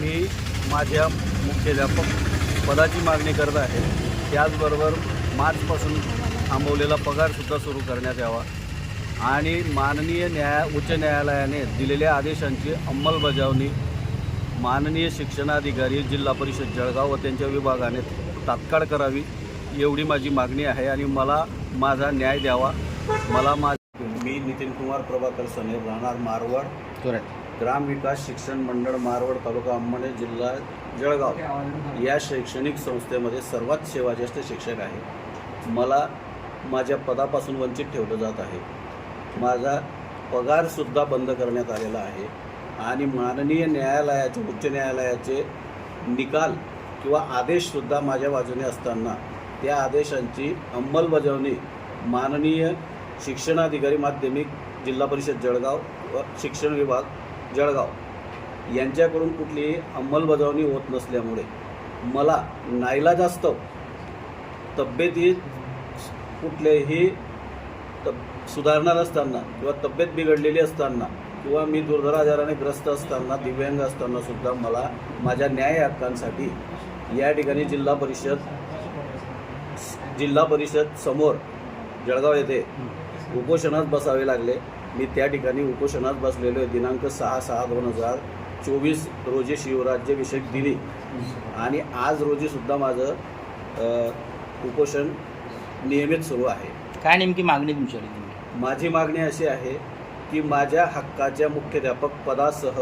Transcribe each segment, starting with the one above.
मी माझ्या मुख्याध्यापक पदाची मागणी करत आहे. त्याचबरोबर मार्चपासून थांबवलेला पगारसुद्धा सुरू करण्यात यावा. आणि माननीय न्याय उच्च न्यायालयाने दिलेल्या आदेशांची अंमलबजावणी माननीय शिक्षणाधिकारी जिल्हा परिषद जळगाव व त्यांच्या विभागाने तात्काळ करावी एवढी माझी मागणी आहे आणि मला माझा न्याय द्यावा. मला मा मी नितीन कुमार प्रभाकर सने राहणार मारवाड. ग्रामविकास शिक्षण मंडळ मारवड तालुका अंमणे जिल्हा जळगाव. या शैक्षणिक संस्थेमध्ये सर्वात सेवाज्येष्ठ शिक्षक आहे. मला माझ्या पदापासून वंचित ठेवलं जात आहे. माझा पगारसुद्धा बंद करण्यात आलेला आहे आणि माननीय न्यायालयाचे उच्च न्यायालयाचे निकाल किंवा आदेशसुद्धा माझ्या बाजूने असताना त्या आदेशांची अंमलबजावणी माननीय शिक्षणाधिकारी माध्यमिक जिल्हा परिषद जळगाव व शिक्षण विभाग जळगाव. यांच्याकडून कुठलीही अंमलबजावणी होत नसल्यामुळे मला नाईलाजास्तव तब्येतीत कुठलेही तब सुधारणार असताना किंवा तब्येत बिघडलेली असताना किंवा मी दुर्धर आजाराने ग्रस्त असताना दिव्यांग असताना सुद्धा मला माझ्या न्याय हक्कांसाठी या ठिकाणी जिल्हा परिषद जिल्हा परिषद समोर जळगाव येथे उपोषणात बसावे लागले. मी त्या ठिकाणी उपोषणात बसलेलो आहे. दिनांक सहा सहा दोन हजार चोवीस रोजी शिवराज्याभिषेक दिनी. आणि आज रोजीसुद्धा माझं उपोषण नियमित सुरू आहे. काय नेमकी मागणी तुमच्याकडे? माझी मागणी अशी आहे की माझ्या हक्काच्या मुख्याध्यापक पदासह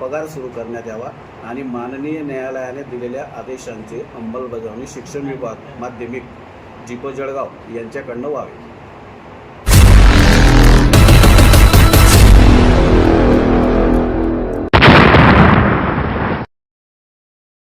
पगार सुरू करण्यात यावा आणि माननीय न्यायालयाने दिलेल्या आदेशांची अंमलबजावणी शिक्षण विभाग माध्यमिक जिपो जळगाव यांच्याकडनं व्हावी.